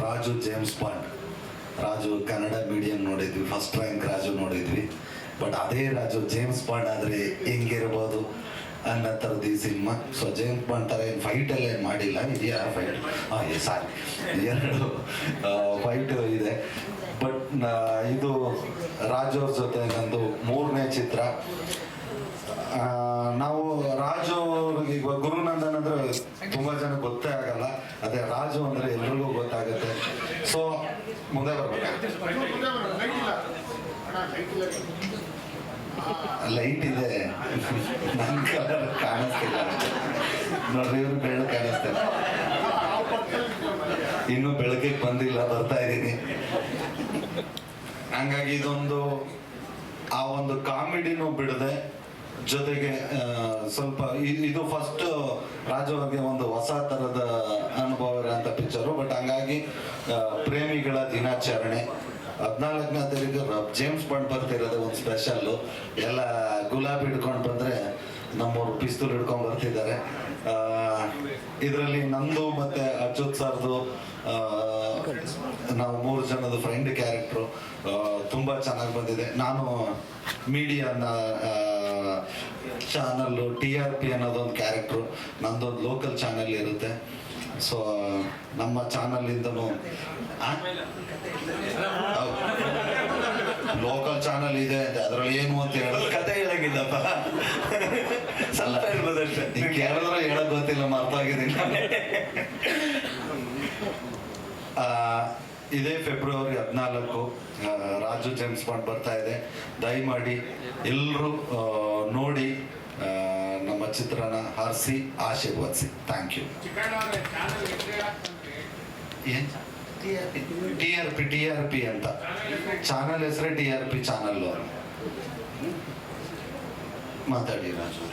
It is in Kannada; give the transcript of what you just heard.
Raju James Bond Raju Kannada medium ನೋಡಿದ್ವಿ ಫಸ್ಟ್ ರ್ಯಾಂಕ್ ರಾಜು ನೋಡಿದ್ವಿ. ಬಟ್ ಅದೇ ರಾಜು ಜೇಮ್ಸ್ ಬಾಂಡ್ ಆದರೆ ಹೆಂಗಿರ್ಬೋದು ಅನ್ನೋ ಥರದ್ದು ಈ ಸಿನಿಮಾ ಸೊ ಜೇಮ್ಸ್ ಬಾಂಡ್ ಥರ ಏನು ಫೈಟ್ ಎಲ್ಲ ಏನು ಮಾಡಿಲ್ಲ, ಇದೆಯಾ ಫೈಟ್ ಹಾಂ ಸಾರಿ. ಎರಡು ಫೈಟ್ ಇದೆ. ಬಟ್ ಇದು ರಾಜು ಅವ್ರ ಜೊತೆ ನಂದು ಮೂರನೇ ಚಿತ್ರ ಆ, ನಾವು ರಾಜು ಅವ್ರಿಗೆ ಇವಾಗ ಗುರುನಂದನ್ ಅಂದ್ರೆ ತುಂಬಾ ಜನ ಗೊತ್ತೇ ಆಗಲ್ಲ, ಅದೇ ರಾಜು ಅಂದ್ರೆ ಎಲ್ರಿಗೂ ಗೊತ್ತಾಗುತ್ತೆ. ಸೊ ಮುಂದೆ ಲೈಟ್ ಇದೆ. ಕಲರ್ ಕಾಣಿಸ್ತಿಲ್ಲ. ನೋಡ್ರಿ, ಇವ್ರು ಬೆಳ್ಳು ಕಾಣಿಸ್ತಾರೆ. ಇನ್ನು ಬೆಳಗ್ಗೆ ಬಂದಿಲ್ಲ, ಬರ್ತಾ ಇದ್ದೀನಿ. ಹಂಗಾಗಿ ಇದೊಂದು, ಆ ಒಂದು ಕಾಮಿಡಿನೂ ಬಿಡದೆ ಜೊತೆಗೆ ಸ್ವಲ್ಪ ಇದು ಫಸ್ಟ್ ಹಾಗೆ ಒಂದು ಹೊಸ ತರದ ಅನುಭವ ಇರುವಂತ ಪಿಕ್ಚರು ಬಟ್ ಹಂಗಾಗಿ ಪ್ರೇಮಿಗಳ ದಿನಾಚರಣೆ. ಹದಿನಾಲ್ಕನೇ ತಾರೀಕು ಜೇಮ್ಸ್ ಬಂಡ್ ಬರ್ತಿರೋದು ಒಂದು ಸ್ಪೆಷಲ್ಲು ಎಲ್ಲ ಗುಲಾಬಿ ಹಿಡ್ಕೊಂಡು ಬಂದ್ರೆ ನಮ್ಮವ್ರು ಪಿಸ್ತೂಲ್ ಹಿಡ್ಕೊಂಡು ಬರ್ತಿದ್ದಾರೆ. ಇದರಲ್ಲಿ ನಂದು ಮತ್ತೆ ಅಚ್ಯುತ್ ಸರ್ದು ನಾವು ಮೂರು ಜನದ ಫ್ರೆಂಡ್ ಕ್ಯಾರೆಕ್ಟ್ರು ತುಂಬ ಚೆನ್ನಾಗಿ ಬಂದಿದೆ. ನಾನು ಮೀಡಿಯಾನ ಚಾನಲ್ಲು ಟಿ ಆರ್ ಪಿ ಅನ್ನೋದೊಂದು ಕ್ಯಾರೆಕ್ಟ್ರು ನಂದೊಂದು ಲೋಕಲ್ ಚಾನಲ್ ಇರುತ್ತೆ. ಸೊ ನಮ್ಮ ಚಾನಲಿಂದನೂ ಲೋಕಲ್ ಚಾನಲ್ ಇದೆ ಅದರಲ್ಲಿ ಏನು ಅಂತ ಹೇಳೋದು ಕತೆ ಹೇಳಂಗಿಲ್ಲಪ್ಪ. ಸ್ವಲ್ಪ ಇರ್ಬೋದಷ್ಟೇ ಈಗ ಕೇಳಿದ್ರೆ ಹೇಳಕ್ ಗೊತ್ತಿಲ್ಲ ಮರ್ತಾಗಿದ್ದೀನಿ ಇದೇ ಫೆಬ್ರವರಿ ಹದಿನಾಲ್ಕು ರಾಜು ಜೇಮ್ಸ್ ಬಾಂಡ್ ಬರ್ತಾ ಇದೆ. ದಯಮಾಡಿ ಎಲ್ಲರೂ ನೋಡಿ ನಮ್ಮ ಚಿತ್ರನ ಹರಿಸಿ ಆಶೀರ್ವದಿಸಿ thank you T R P, T R P ಅಂತ. ಚಾನಲ್ ಹೆಸರೇ ಟಿ ಆರ್ ಪಿ ಚಾನಲ್ಲು ಮಾತಾಡಿ ರಾಜು